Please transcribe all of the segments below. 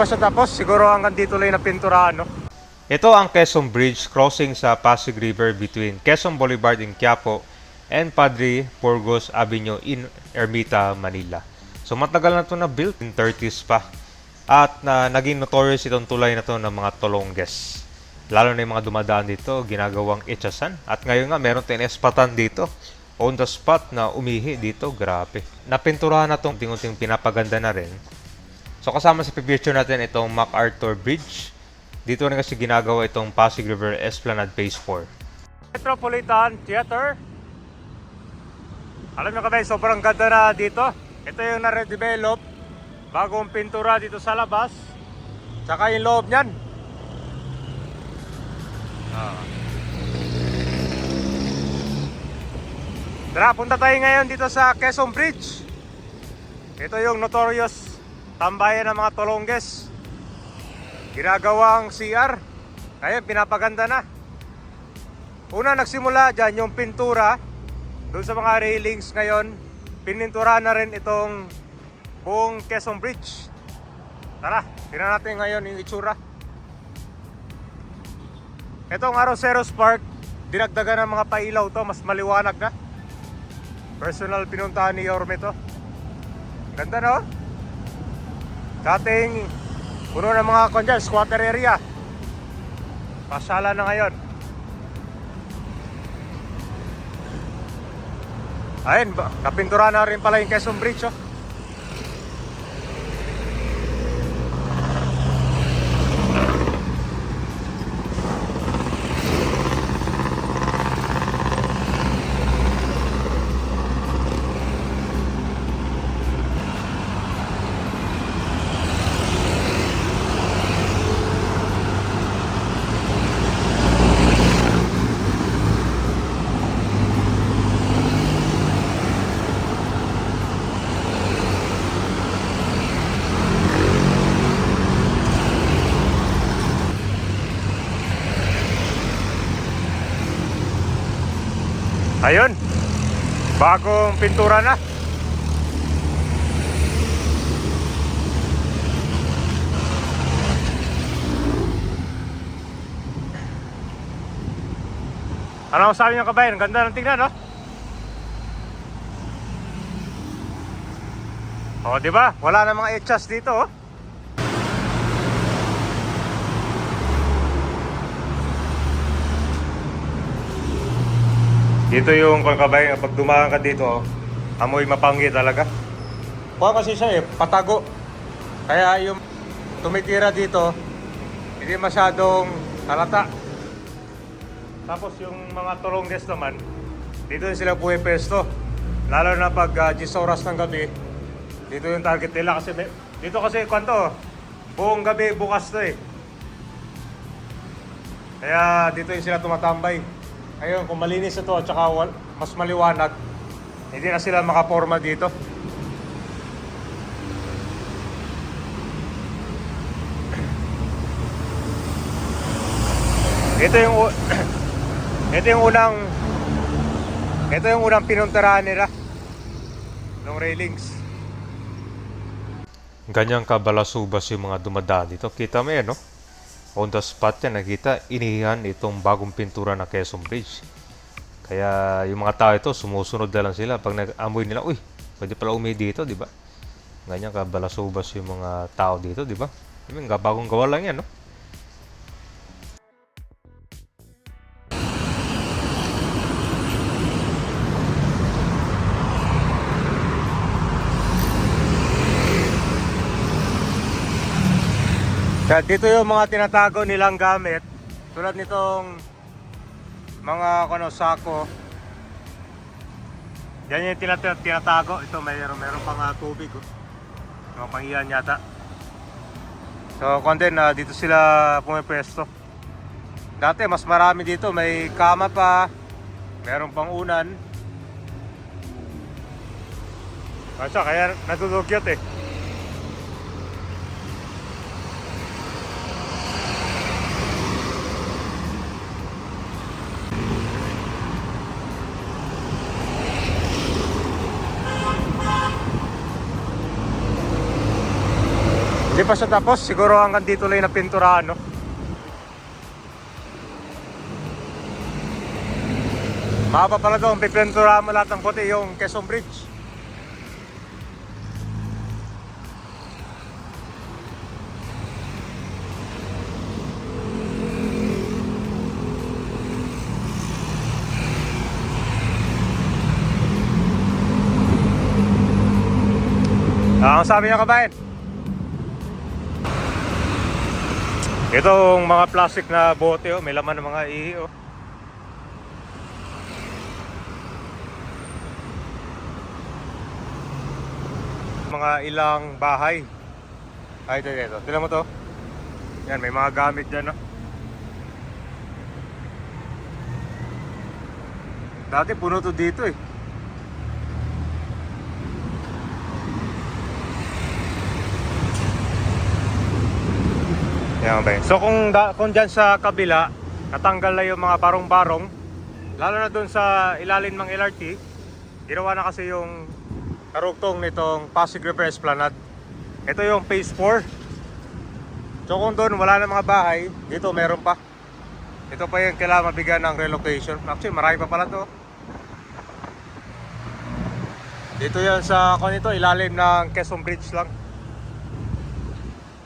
pa siya tapos. Siguro hanggang dito lang na pinturaan, no? Ito ang Quezon Bridge crossing sa Pasig River between Quezon Boulevard in Quiapo and Padre Burgos Avenue in Ermita, Manila. So matagal na ito na built in 30s pa. At na naging notorious itong tulay na to ng mga tolongges. Lalo na yung mga dumadaan dito, ginagawang etchasan. At ngayon nga, meron tayong dito. On the spot na umihi dito, grabe. Napinturahan na itong unting pinapaganda na rin. So kasama sa picture natin itong MacArthur Bridge. Dito rin kasi ginagawa itong Pasig River Esplanade Phase 4. Metropolitan Theater. Alam nyo kami, sobrang ganda na dito. Ito yung na-redevelop. Bagong pintura dito sa labas. Tsaka yung loob niyan. Ah. Tara, punta tayo ngayon dito sa Quezon Bridge. Ito yung notorious tambayan ng mga tolongges. Ginagawang CR. Ngayon, pinapaganda na. Una nagsimula dyan yung pintura. Doon sa mga railings ngayon, pinintura na rin itong buong Quezon Bridge. Tara, tingnan natin ngayon yung itsura. Itong Aroseros Park, dinagdagan ng mga pailaw to, mas maliwanag na. Personal pinuntahan ni Yorme to. Ganda no? Dating puno ng mga kon dyan, squatter area. Pasala na ngayon. Ayun, napintura na rin pala yung Quezon Bridge oh. Ayun. Bagong pintura na. Ano masabi niyo kabayan? Ang Ganda ng tingnan, no? Oh, di ba? Wala na mga etchas dito, oh. Dito yung kung kabay, pag dumaan ka dito, amoy mapanggi talaga. Kuha kasi siya eh, patago. Kaya yung tumitira dito, hindi masyadong halata. Tapos yung mga tulongges naman, dito sila puwepesto. Lalo na pag uh, 10 oras ng gabi, dito yung target nila kasi may- dito kasi kwanto, buong gabi bukas to eh. Kaya dito yung sila tumatambay. Ayun, kung malinis ito at saka mas maliwanag, hindi na sila makaporma dito. Ito yung ito yung unang ito yung unang pinuntirahan nila ng railings. Ganyang kabalasubas yung mga dumadaan dito. Kita mo yan, no? On the spot yan, nakita, inihihan itong bagong pintura na Quezon Bridge. Kaya yung mga tao ito, sumusunod na lang sila. Pag nag-amoy nila, uy, pwede pala umi dito, di ba? Ganyan kabalasubas yung mga tao dito, di ba? I mean, bagong gawa lang yan, no? Kaya dito yung mga tinatago nilang gamit. Tulad nitong mga ano, sako. Yan yung tinat- tinatago. Ito mayroon, mayroon pang ah, tubig. Oh. Mga pangiyan yata. So, konti na dito sila pumipwesto. Dati mas marami dito. May kama pa. Meron pang unan. Kasi kaya natudugyot eh. Di pa siya tapos. Siguro hanggang dito lang yung napinturahan, no? Mahaba pala doon, pipinturahan mo lahat ng puti yung Quezon Bridge. Ah, ang sabi niya kabayan? Itong mga plastic na bote, oh, may laman ng mga ihi. Oh. Mga ilang bahay. Ay, ito, ito. Tignan mo to. Yan, may mga gamit dyan. No? Dati puno to dito eh. Yan? So kung, da, kung dyan sa kabila, natanggal na yung mga barong-barong, lalo na dun sa ilalim ng LRT, ginawa na kasi yung karugtong nitong Pasig River Esplanade. Ito yung phase 4. So kung doon wala na mga bahay, dito meron pa. Ito pa yung kailangan mabigyan ng relocation. Actually, marami pa pala to. Dito yan sa kung ito, ilalim ng Quezon Bridge lang.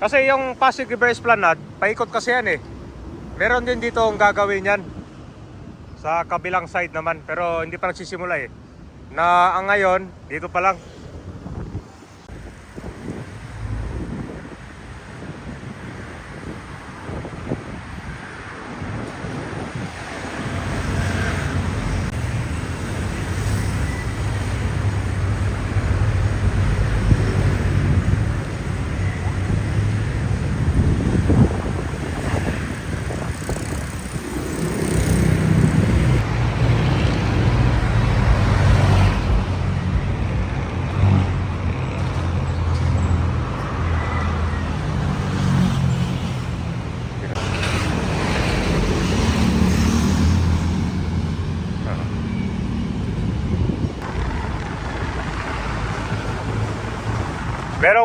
Kasi yung Pasig River Esplanade, paikot kasi yan eh. Meron din dito ang gagawin yan. Sa kabilang side naman, pero hindi pa nagsisimula eh. Na ang ngayon, dito pa lang.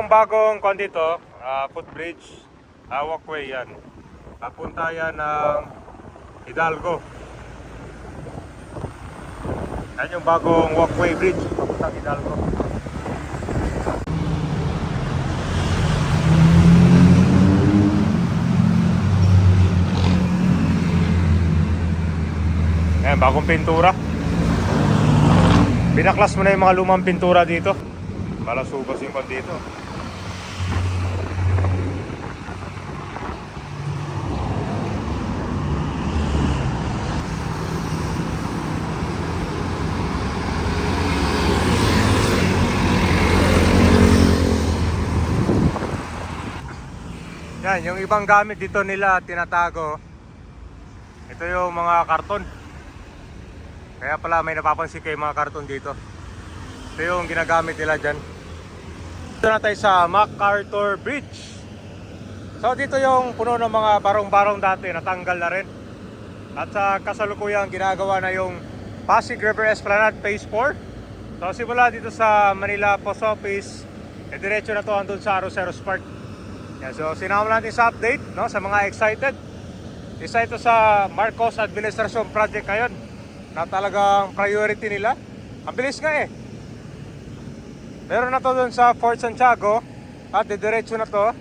Bagong kon dito, ah, footbridge, uh, walkway yan. Papunta yan ng Hidalgo. Yan yung bagong walkway bridge, papunta Hidalgo. Yan, bagong pintura. Binaklas mo na yung mga lumang pintura dito. Para subas yung kon dito. Yan, yung ibang gamit dito nila tinatago. Ito yung mga karton. Kaya pala may napapansin kayo mga karton dito. Ito yung ginagamit nila dyan. Dito na tayo sa MacArthur Bridge. So dito yung puno ng mga barong-barong dati, natanggal na rin. At sa kasalukuyang ginagawa na yung Pasig River Esplanade Phase 4. So simula dito sa Manila Post Office, e diretso na to andun sa Aroseros Park. Yan, so sinama natin sa update no, sa mga excited. Isa ito sa Marcos Administration Project ngayon na talagang priority nila. Ang bilis nga eh. Meron na to dun sa Fort Santiago at didiretso na to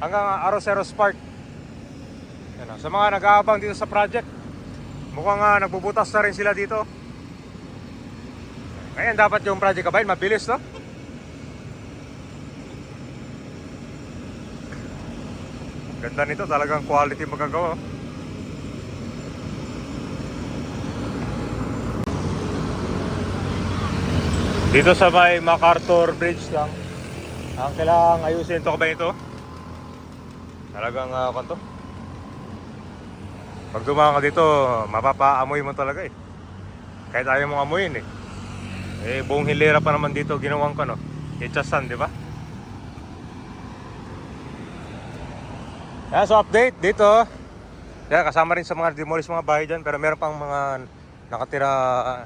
hanggang Aroseros Park. Yan, oh. sa mga nag-aabang dito sa project, mukhang uh, nagbubutas na rin sila dito. Ngayon dapat yung project kabayan, mabilis no? Ganda nito, talagang quality magagawa. Dito sa may MacArthur Bridge lang. Ang kailangang ayusin ito ba ito? Talagang uh, kanto. Pag dumaan ka dito, mapapaamoy mo talaga eh. Kahit ayaw mong amoyin eh. Eh, buong hilera pa naman dito ginawang ka no. Itchasan, di ba? Yan, so update dito. Yan, kasama rin sa mga demolish mga bahay dyan. Pero meron pang mga nakatira,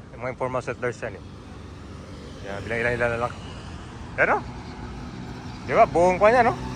uh, mga informal settlers yan eh. Yan, bilang ilan-ilan lang. Yan o. Di ba? Buong pa niya, no?